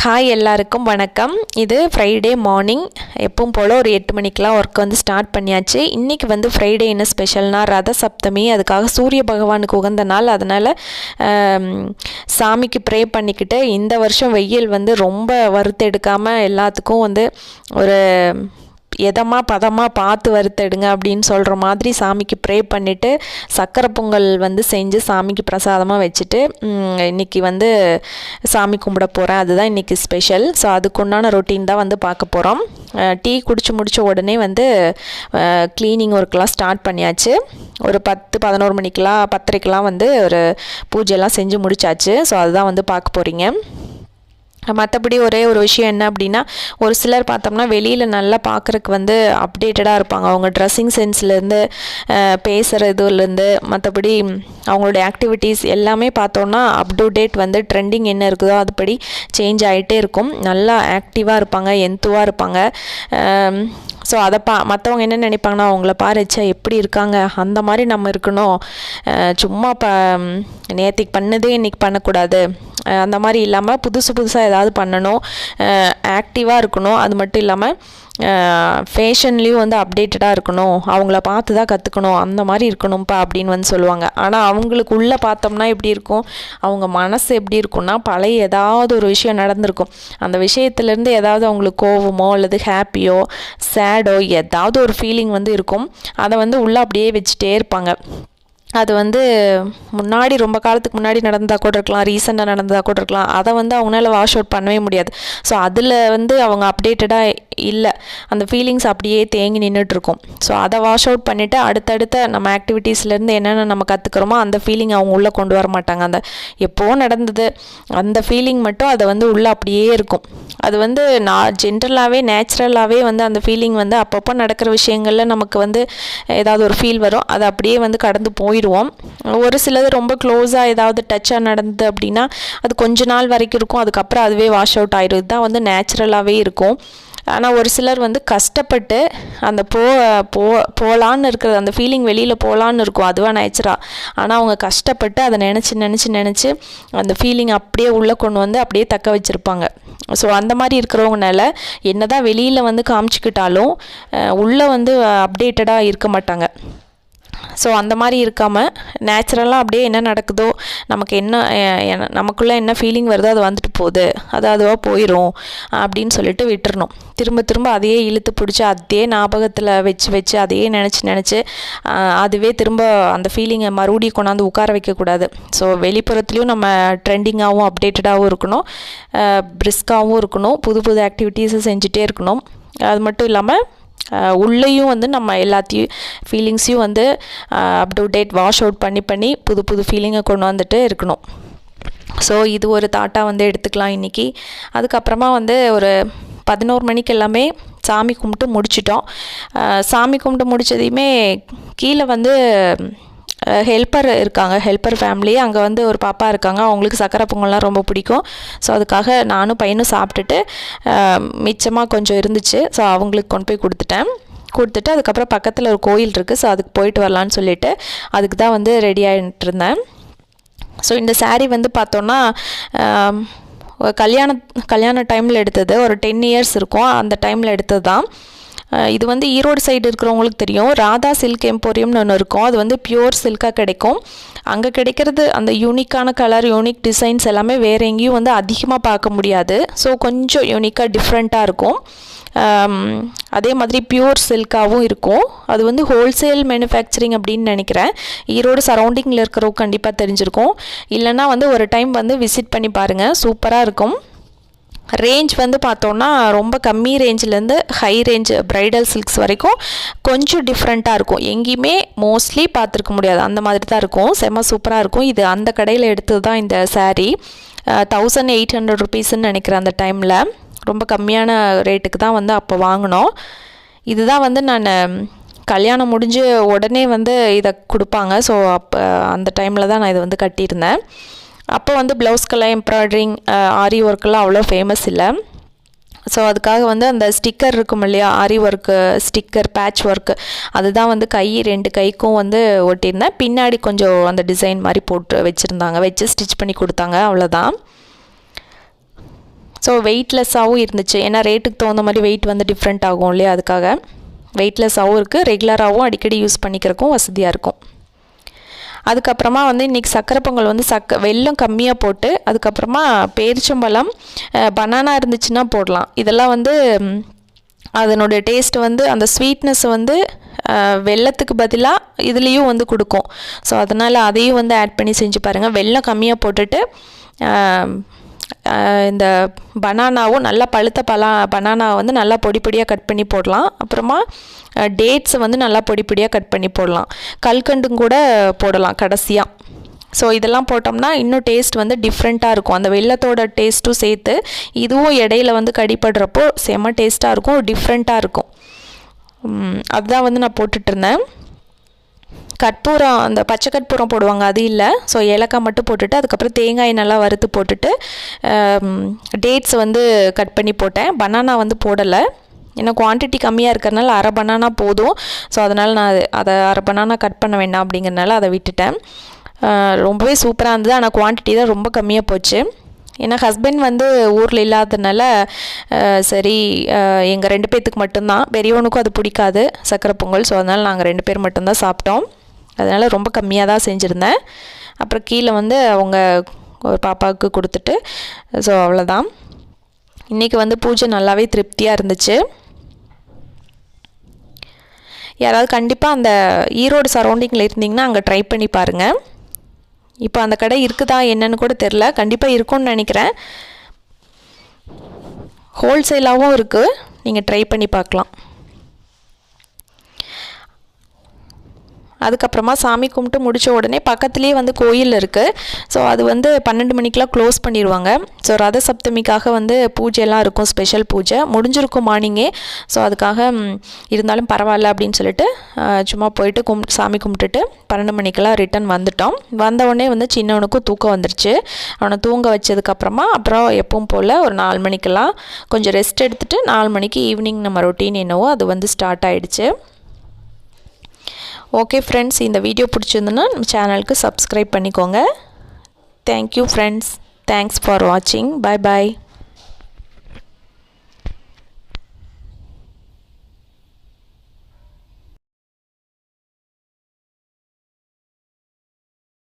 Hi எல்லாருக்கும் வணக்கம். இது ஃப்ரைடே மார்னிங் எப்பவும் போல் ஒரு எட்டு மணிக்கெலாம் ஒர்க் வந்து ஸ்டார்ட் பண்ணியாச்சு. இன்றைக்கி வந்து ஃப்ரைடே என்ன ஸ்பெஷல்னா ரத சப்தமி அதுக்காக சூரிய பகவானுக்கு உகந்த நாள். அதனால் சாமிக்கு ப்ரே பண்ணிக்கிட்டு இந்த வருஷம் வெயில் வந்து ரொம்ப வறுத்தெடுக்காமல் எல்லாத்துக்கும் வந்து ஒரு எதமாக பதமாக பார்த்து வறுத்தெடுங்க அப்படின்னு சொல்கிற மாதிரி சாமிக்கு ப்ரே பண்ணிவிட்டு சக்கரை பொங்கல் வந்து செஞ்சு சாமிக்கு பிரசாதமாக வச்சுட்டு இன்றைக்கி இன்னைக்கு வந்து சாமி கும்பிட போகிறேன் அதுதான் இன்றைக்கி ஸ்பெஷல் ஸோ அதுக்குண்டான ரொட்டீன் தான் வந்து பார்க்க போகிறோம் டீ குடிச்சு முடிச்ச உடனே வந்து க்ளீனிங் ஒர்க்கெலாம் ஸ்டார்ட் பண்ணியாச்சு. ஒரு பத்து பதினோரு மணிக்கெலாம் பத்தரைக்கெலாம் வந்து ஒரு பூஜைலாம் செஞ்சு முடிச்சாச்சு. ஸோ அதுதான் வந்து பார்க்க போகிறீங்க மற்றபடி ஒரே ஒரு விஷயம் என்ன அப்படின்னா ஒரு சிலர் பார்த்தோம்னா வெளியில் நல்லா பார்க்குறக்கு வந்து அப்டேட்டடாக இருப்பாங்க. அவங்க ட்ரெஸ்ஸிங் சென்ஸ்லேருந்து பேசுகிற இதுலேருந்து மற்றபடி அவங்களுடைய ஆக்டிவிட்டீஸ் எல்லாமே பார்த்தோன்னா அப் டு டேட் வந்து ட்ரெண்டிங் என்ன இருக்குதோ அதுபடி சேஞ்ச் ஆகிட்டே இருக்கும். நல்லா ஆக்டிவாக இருப்பாங்க எந்துவாக இருப்பாங்க. ஸோ அதை பா மற்றவங்க என்ன நினைப்பாங்கன்னா அவங்கள பாருச்சா எப்படி இருக்காங்க? அந்த மாதிரி நம்ம இருக்கணும். சும்மா ப நேற்றுக்கு பண்ணதே இன்றைக்கி பண்ணக்கூடாது. அந்த மாதிரி இல்லாமல் புதுசு புதுசாக ஏதாவது பண்ணணும். ஆக்டிவாக இருக்கணும். அது மட்டும் இல்லாமல் ஃபேஷன்லேயும் வந்து அப்டேட்டடாக இருக்கணும். அவங்கள பார்த்து தான் கற்றுக்கணும் அந்த மாதிரி இருக்கணும்ப்பா அப்படின்னு வந்து சொல்லுவாங்க. ஆனால் அவங்களுக்கு உள்ளே பார்த்தோம்னா எப்படி இருக்கும்? அவங்க மனசு எப்படி இருக்கும்னா பழைய ஏதாவது ஒரு விஷயம் நடந்திருக்கும். அந்த விஷயத்துலேருந்து ஏதாவது அவங்களுக்கு கோவமோ அல்லது ஹாப்பியோ சேடோ ஏதாவது ஒரு ஃபீலிங் வந்து இருக்கும். அதை வந்து உள்ளே அப்படியே வச்சுட்டே இருப்பாங்க. அது வந்து முன்னாடி ரொம்ப காலத்துக்கு முன்னாடி நடந்ததாக கூட இருக்கலாம் ரீசெண்டாக நடந்ததாக கூட இருக்கலாம். அதை வந்து அவங்களால வாஷ் அவுட் பண்ணவே முடியாது. ஸோ அதில் வந்து அவங்க அப்டேட்டடாக இல்லை. அந்த ஃபீலிங்ஸ் அப்படியே தேங்கி நின்றுட்டுருக்கும் ஸோ அதை வாஷ் அவுட் பண்ணிவிட்டு அடுத்தடுத்த நம்ம ஆக்டிவிட்டீஸ்லேருந்து என்னென்ன நம்ம கற்றுக்குறோமோ அந்த ஃபீலிங் அவங்க உள்ளே கொண்டு வர மாட்டாங்க. அந்த எப்போ நடந்தது அந்த ஃபீலிங் மட்டும் அதை வந்து உள்ளே அப்படியே இருக்கும். அது வந்து நான் ஜென்ரலாகவே நேச்சுரலாகவே வந்து அந்த ஃபீலிங் வந்து அப்பப்போ நடக்கிற விஷயங்களில் நமக்கு வந்து ஏதாவது ஒரு ஃபீல் வரும். அது அப்படியே வந்து கடந்து போயிடுவோம். ஒரு சிலது ரொம்ப க்ளோஸாக ஏதாவது டச்சாக நடந்தது அப்படின்னா அது கொஞ்ச நாள் வரைக்கும் இருக்கும். அதுக்கப்புறம் அதுவே வாஷ் அவுட் ஆயிடும் தான் வந்து நேச்சுரலாகவே இருக்கும். ஆனால் ஒரு சிலர் வந்து கஷ்டப்பட்டு அந்த போ போ போகலான்னு இருக்கிறது அந்த ஃபீலிங் வெளியில் போகலான்னு இருக்கும். அதுவாக நேச்சராக ஆனால் அவங்க கஷ்டப்பட்டு அதை நினச்சி நினச்சி நினச்சி அந்த ஃபீலிங் அப்படியே உள்ளே கொண்டு வந்து அப்படியே தக்க வச்சுருப்பாங்க. ஸோ அந்த மாதிரி இருக்கிறவங்கனால என்ன தான் வெளியில் வந்து காமிச்சிக்கிட்டாலும் உள்ளே வந்து அப்டேட்டடாக இருக்க மாட்டாங்க. ஸோ அந்த மாதிரி இருக்காமல் நேச்சுரலாக அப்படியே என்ன நடக்குதோ நமக்கு என்ன நமக்குள்ளே என்ன ஃபீலிங் வருதோ அது வந்துட்டு போகுது. அது அதுவாக போயிடும் அப்படின்னு சொல்லிட்டு விட்டுறணும். திரும்ப திரும்ப அதையே இழுத்து பிடிச்சி அதே ஞாபகத்தில் வச்சு வச்சு அதையே நினச்சி நினச்சி அதுவே திரும்ப அந்த ஃபீலிங்கை மறுபடியும் கொண்டாந்து உட்கார வைக்கக்கூடாது ஸோ வெளிப்புறத்துலேயும் நம்ம ட்ரெண்டிங்காகவும் அப்டேட்டடாகவும் இருக்கணும். பிரிஸ்காகவும் இருக்கணும். புது புது ஆக்டிவிட்டீஸை செஞ்சுட்டே இருக்கணும். அது மட்டும் இல்லாமல் உள்ளேயும் வந்து நம்ம எல்லாத்தையும் ஃபீலிங்ஸையும் வந்து up to date wash out பண்ணி பண்ணி புது புது ஃபீலிங்கை கொண்டு வந்துட்டு இருக்கணும். ஸோ இது ஒரு தாட்டாக வந்து எடுத்துக்கலாம் இன்றைக்கி அதுக்கப்புறமா வந்து ஒரு பதினோரு மணிக்கு எல்லாமே சாமி கும்பிட்டு முடிச்சிட்டோம். சாமி கும்பிட்டு முடிச்சதையுமே கீழே வந்து ஹெல்ப்பர் இருக்காங்க. ஹெல்ப்பர் ஃபேமிலி அங்கே வந்து ஒரு பாப்பா இருக்காங்க. அவங்களுக்கு சக்கரை பொங்கல்லாம் ரொம்ப பிடிக்கும். ஸோ அதுக்காக நானும் பையனும் சாப்பிட்டுட்டு மிச்சமாக கொஞ்சம் இருந்துச்சு. ஸோ அவங்களுக்கு கொண்டு போய் கொடுத்துட்டேன். கொடுத்துட்டு அதுக்கப்புறம் பக்கத்தில் ஒரு கோயில் இருக்குது ஸோ அதுக்கு போயிட்டு வரலான்னு சொல்லிட்டு அதுக்கு தான் வந்து ரெடி ஆகிட்டு இருந்தேன். ஸோ இந்த சாரீ வந்து பார்த்தோன்னா கல்யாண கல்யாண டைமில் எடுத்தது. ஒரு டென் இயர்ஸ் இருக்கும். அந்த டைமில் எடுத்தது தான் இது வந்து ஈரோடு சைடு இருக்கிறவங்களுக்கு தெரியும். ராதா சில்க் எம்போரியம்னு ஒன்று இருக்கும். அது வந்து பியூர் சில்காக கிடைக்கும். அங்கே கிடைக்கிறது அந்த யூனிக்கான கலர் யூனிக் டிசைன்ஸ் எல்லாமே வேறு எங்கேயும் வந்து அதிகமாக பார்க்க முடியாது. ஸோ கொஞ்சம் யூனிக்காக டிஃப்ரெண்ட்டாக இருக்கும். அதே மாதிரி பியூர் சில்காகவும் இருக்கும். அது வந்து ஹோல்சேல் மேனுஃபேக்சரிங் அப்படின்னு நினைக்கிறேன். ஈரோடு சரௌண்டிங்கில் இருக்கிறவங்க கண்டிப்பாக தெரிஞ்சிருக்கும். இல்லைன்னா வந்து ஒரு டைம் வந்து விசிட் பண்ணி பாருங்கள் சூப்பராக இருக்கும். ரேஞ்ச் வந்து பார்த்தோன்னா ரொம்ப கம்மி ரேஞ்சிலேருந்து ஹை ரேஞ்ச் ப்ரைடல் சில்க்ஸ் வரைக்கும் கொஞ்சம் டிஃப்ரெண்ட்டாக இருக்கும். எங்கேயுமே மோஸ்ட்லி பார்த்துருக்க முடியாது. அந்த மாதிரி தான் இருக்கும். செம்ம சூப்பராக இருக்கும். இது அந்த கடையில் எடுத்தது தான் இந்த சாரீ தௌசண்ட் எயிட் ஹண்ட்ரட் ருபீஸ்ன்னு நினைக்கிறேன் அந்த டைமில் ரொம்ப கம்மியான ரேட்டுக்கு தான் வந்து அப்போ வாங்கினோம். இதுதான் வந்து நான் கல்யாணம் முடிஞ்சு உடனே வந்து இதை கொடுப்பாங்க. ஸோ அப்போ அந்த டைமில் தான் நான் இதை வந்து கட்டியிருந்தேன். அப்போ வந்து ப்ளவுஸ்க்கெல்லாம் எம்ப்ராய்டரிங் ஆரி ஒர்க்கெல்லாம் அவ்வளோ ஃபேமஸ் இல்லை. ஸோ அதுக்காக வந்து அந்த ஸ்டிக்கர் இருக்கும் இல்லையா? ஆரி ஒர்க்கு ஸ்டிக்கர் பேட்ச் ஒர்க்கு அதுதான் வந்து கை ரெண்டு கைக்கும் வந்து ஒட்டியிருந்தேன். பின்னாடி கொஞ்சம் அந்த டிசைன் மாதிரி போட்டு வச்சுருந்தாங்க. வச்சு ஸ்டிச் பண்ணி கொடுத்தாங்க. அவ்வளோதான். ஸோ வெயிட்லெஸ்ஸாகவும் இருந்துச்சு. ஏன்னா ரேட்டுக்கு தகுந்த மாதிரி வெயிட் வந்து டிஃப்ரெண்ட் ஆகும் இல்லையா? அதுக்காக. வெயிட்லெஸ்ஸாகவும் இருக்குது ரெகுலராகவும் அடிக்கடி யூஸ் பண்ணிக்கிறக்கும் வசதியாக இருக்கும். அதுக்கப்புறமா வந்து இன்றைக்கி சக்கரை பொங்கல் வந்து சக்க வெள்ளம் கம்மியாக போட்டு அதுக்கப்புறமா பேரிச்சம்பழம் பனானா இருந்துச்சுன்னா போடலாம். இதெல்லாம் வந்து அதனுடைய டேஸ்ட் வந்து அந்த ஸ்வீட்னஸ் வந்து வெள்ளத்துக்கு பதிலாக இதுலேயும் வந்து கொடுக்கும். ஸோ அதனால் அதையும் வந்து ஆட் பண்ணி செஞ்சு பாருங்கள் வெள்ளம் கம்மியாக போட்டுட்டு இந்த பனானாவும் நல்லா பழுத்த பலா பனானா வந்து நல்லா பொடி பொடியாக கட் பண்ணி போடலாம். அப்புறமா டேட்ஸை வந்து நல்லா பொடி பொடியாக கட் பண்ணி போடலாம். கல்கண்டும் கூட போடலாம் கடைசியாக ஸோ இதெல்லாம் போட்டோம்னா இன்னும் டேஸ்ட் வந்து டிஃப்ரெண்ட்டாக இருக்கும். அந்த வெள்ளத்தோட டேஸ்ட்டும் சேர்த்து இதுவும் இடையில வந்து கடிப்படுறப்போ செம டேஸ்ட்டாக இருக்கும். டிஃப்ரெண்ட்டாக இருக்கும். அதுதான் வந்து நான் போட்டுட்ருந்தேன் கற்பூரம் அந்த பச்சை கற்பூரம் போடுவாங்க அது இல்லை. ஸோ ஏலக்காய் மட்டும் போட்டுட்டு அதுக்கப்புறம் தேங்காய் நல்லா வறுத்து போட்டுட்டு டேட்ஸ் வந்து கட் பண்ணி போட்டேன். பனானா வந்து போடலை. ஏன்னா குவான்டிட்டி கம்மியாக இருக்கிறனால அரை பனானா போதும். ஸோ அதனால் நான் அதை அரை பனானா கட் பண்ண வேண்டாம் அப்படிங்கிறனால அதை விட்டுட்டேன். ரொம்பவே சூப்பராக இருந்தது. ஆனால் குவான்டிட்டி தான் ரொம்ப கம்மியாக போச்சு. ஏன்னா ஹஸ்பண்ட் வந்து ஊரில் இல்லாததுனால சரி எங்கள் ரெண்டு பேர்த்துக்கு மட்டும்தான். பெரியவனுக்கும் அது பிடிக்காது சக்கரை பொங்கல். ஸோ அதனால் நாங்கள் ரெண்டு பேர் மட்டும்தான் சாப்பிட்டோம். அதனால் ரொம்ப கம்மியாக தான் செஞ்சுருந்தேன். அப்புறம் கீழே வந்து அவங்க ஒரு பாப்பாவுக்கு கொடுத்துட்டு ஸோ அவ்வளோதான் இன்றைக்கி வந்து பூஜை நல்லாவே திருப்தியாக இருந்துச்சு. யாராவது கண்டிப்பாக அந்த ஈரோடு சரௌண்டிங்கில் இருந்தீங்கன்னா அங்கே ட்ரை பண்ணி பாருங்கள் இப்போ அந்த கடை இருக்குதா என்னன்னு கூட தெரில கண்டிப்பாக இருக்கும்னு நினைக்கிறேன். ஹோல்சேலாகவும் இருக்குது நீங்கள் ட்ரை பண்ணி பார்க்கலாம். அதுக்கப்புறமா சாமி கும்பிட்டு முடிச்ச உடனே பக்கத்துலேயே வந்து கோயில் இருக்குது ஸோ அது வந்து பன்னெண்டு மணிக்கெலாம் க்ளோஸ் பண்ணிடுவாங்க. ஸோ ரத சப்தமிக்காக வந்து பூஜையெல்லாம் இருக்கும் ஸ்பெஷல் பூஜை. முடிஞ்சிருக்கும் மார்னிங்கே ஸோ அதுக்காக இருந்தாலும் பரவாயில்ல அப்படின்னு சொல்லிட்டு சும்மா போயிட்டு கும் சாமி கும்பிட்டுட்டு பன்னெண்டு மணிக்கெல்லாம் ரிட்டன் வந்துட்டோம். வந்த உடனே வந்து சின்னவனுக்கும் தூக்கம் வந்துருச்சு. அவனை தூங்க வச்சதுக்கப்புறமா அப்புறம் எப்பவும் போல் ஒரு நாலு மணிக்கெல்லாம் கொஞ்சம் ரெஸ்ட் எடுத்துகிட்டு நாலு மணிக்கு ஈவினிங் நம்ம ரொட்டீன் என்னவோ அது வந்து ஸ்டார்ட் ஆகிடுச்சு ஓகே ஃப்ரெண்ட்ஸ் இந்த வீடியோ பிடிச்சிருந்துன்னா நம்ம சேனலுக்கு சப்ஸ்கிரைப் பண்ணிக்கோங்க. தேங்க்யூ ஃப்ரெண்ட்ஸ் தேங்க்ஸ் ஃபார் வாட்சிங் பாய் பாய்